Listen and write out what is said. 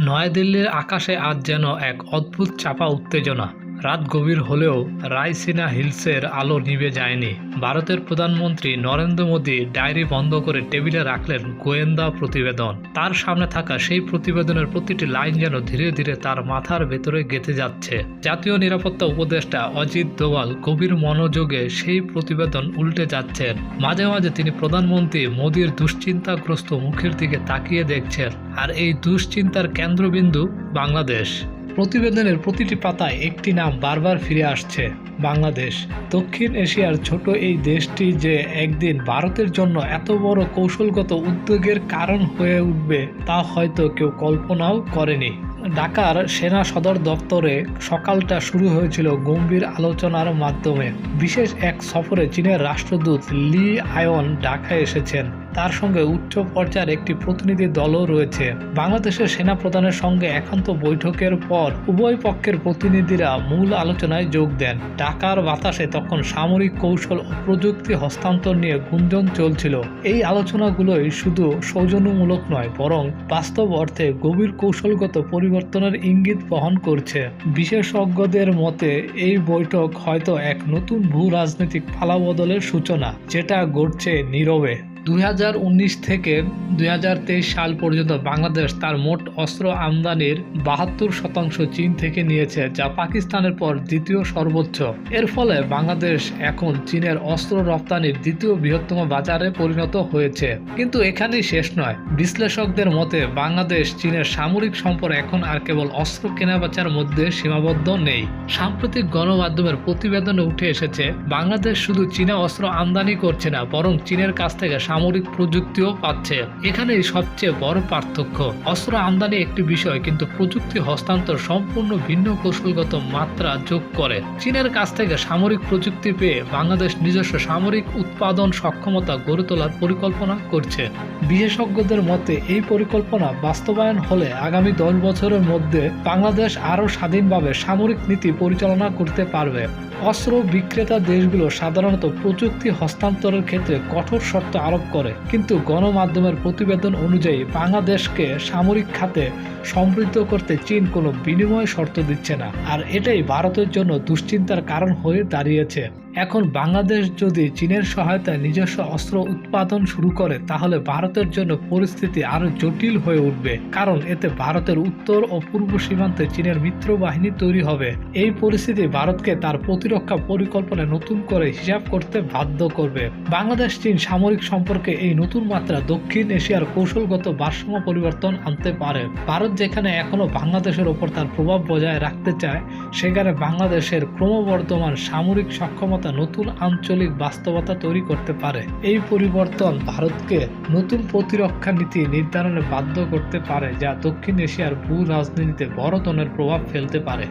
নয়াদিল্লির আকাশে আজ যেন এক অদ্ভুত চাপা উত্তেজনা। রাত গভীর হলেও রায়সিনা হিলসের আলো নিভে যায়নি। ভারতের প্রধানমন্ত্রী নরেন্দ্র মোদী ডায়েরি বন্ধ করে টেবিলে রাখলেন গোয়েন্দা প্রতিবেদন। তার সামনে থাকা সেই প্রতিবেদনের প্রতিটি লাইন যেন ধীরে ধীরে তার মাথার ভেতরে গেঁথে যাচ্ছে। জাতীয় নিরাপত্তা উপদেষ্টা অজিত দোভাল গভীর মনোযোগে সেই প্রতিবেদন উল্টে যাচ্ছেন। মাঝে মাঝে তিনি প্রধানমন্ত্রী মোদীর দুশ্চিন্তাগ্রস্ত মুখের দিকে তাকিয়ে দেখছেন। আর এই দুশ্চিন্তার কেন্দ্রবিন্দু বাংলাদেশ। প্রতিবেদনের প্রতিটি পাতায় একটি নাম বারবার ফিরে আসছে, বাংলাদেশ। দক্ষিণ এশিয়ার ছোট এই দেশটি যে একদিন ভারতের জন্য এত বড় কৌশলগত উদ্যোগের কারণ হয়ে উঠবে, তা হয়তো কেউ কল্পনাও করেনি। ঢাকার সেনা সদর দপ্তরে সকালটা শুরু হয়েছিল গম্ভীর আলোচনার মাধ্যমে। বিশেষ এক সফরে চীনের রাষ্ট্রদূত লি আয়ন ঢাকায় এসেছেন। তার সঙ্গে উচ্চ পর্যায়ের একটি প্রতিনিধি দলও রয়েছে। বাংলাদেশের সেনা প্রধানের সঙ্গে একান্ত বৈঠকের পর উভয় পক্ষের প্রতিনিধিরা মূল আলোচনায় যোগ দেন। ঢাকার বাতাসে তখন সামরিক কৌশল ও প্রযুক্তি হস্তান্তর নিয়ে গুঞ্জন চলছিল। এই আলোচনাগুলোই শুধু সৌজন্যমূলক নয়, বরং বাস্তব অর্থে গভীর কৌশলগত পরিবর্তনের ইঙ্গিত বহন করছে। বিশেষজ্ঞদের মতে, এই বৈঠক হয়তো এক নতুন ভূ রাজনৈতিক পালাবদলের সূচনা, যেটা ঘটছে নীরবে। দুই হাজার উনিশ থেকে দুই হাজার তেইশ সাল পর্যন্ত বাংলাদেশ তার মোট অস্ত্র আমদানির বাহাত্তর শতাংশ চীন থেকে নিয়েছে, যা পাকিস্তানের পর দ্বিতীয় সর্বোচ্চ। এর ফলে বাংলাদেশ এখন চীনের অস্ত্র রপ্তানির দ্বিতীয় বৃহত্তম বাজারে পরিণত হয়েছে। কিন্তু এখানেই শেষ নয়। বিশ্লেষকদের মতে, বাংলাদেশ চীনের সামরিক সম্পর্ক এখন আর কেবল অস্ত্র কেনাবেচার মধ্যে সীমাবদ্ধ নেই। সাম্প্রতিক গণমাধ্যমের প্রতিবেদনে উঠে এসেছে, বাংলাদেশ শুধু চীনা অস্ত্র আমদানি করছে না, বরং চীনের কাছ থেকে সামরিক প্রযুক্তিও পাচ্ছে। এখানেই সবচেয়ে বড় পার্থক্য। অস্ত্র আমদানি একটি বিষয়, কিন্তু প্রযুক্তি হস্তান্তর সম্পূর্ণ ভিন্ন কৌশলগত মাত্রা যোগ করে। চীনের কাছ থেকে সামরিক প্রযুক্তি পেয়ে বাংলাদেশ নিজস্ব সামরিক উৎপাদন সক্ষমতা গড়ে তোলার পরিকল্পনা করছে। বিশেষজ্ঞদের মতে, এই পরিকল্পনা বাস্তবায়ন হলে আগামী দশ বছরের মধ্যে বাংলাদেশ আরও স্বাধীনভাবে সামরিক নীতি পরিচালনা করতে পারবে। অস্ত্র বিক্রেতা দেশগুলো সাধারণত প্রযুক্তি হস্তান্তরের ক্ষেত্রে কঠোর শর্ত আরোপ করে। কিন্তু গণমাধ্যমের প্রতিবেদন অনুযায়ী বাংলাদেশকে সামরিক খাতে সমৃদ্ধ করতে চীন কোনো বিনিময় শর্ত দিচ্ছে না। আর এটাই ভারতের জন্য দুশ্চিন্তার কারণ হয়ে দাঁড়িয়েছে। এখন বাংলাদেশ যদি চীনের সহায়তায় নিজস্ব অস্ত্র উৎপাদন শুরু করে, তাহলে ভারতের জন্য পরিস্থিতি আরও জটিল হয়ে উঠবে, কারণ এতে ভারতের উত্তর ও পূর্ব সীমান্তে চীনের মিত্র বাহিনী তৈরি হবে। এই পরিস্থিতি ভারতকে তার প্রতিরক্ষা পরিকল্পনায় নতুন করে হিসাব করতে বাধ্য করবে। বাংলাদেশ চীন সামরিক সম্পর্কে এই নতুন মাত্রা দক্ষিণ এশিয়ার কৌশলগত ভারসাম্য পরিবর্তন আনতে পারে। ভারত যেখানে এখনও বাংলাদেশের ওপর তার প্রভাব বজায় রাখতে চায়, সেখানে বাংলাদেশের ক্রমবর্ধমান সামরিক সক্ষমতা নতুন আঞ্চলিক বাস্তবতা তৈরি করতে পারে। এই পরিবর্তন ভারতকে নতুন প্রতিরক্ষা নীতি নির্ধারণে বাধ্য করতে পারে, যা দক্ষিণ এশিয়ার ভূ রাজনীতিতে বড় ধরনের প্রভাব ফেলতে পারে।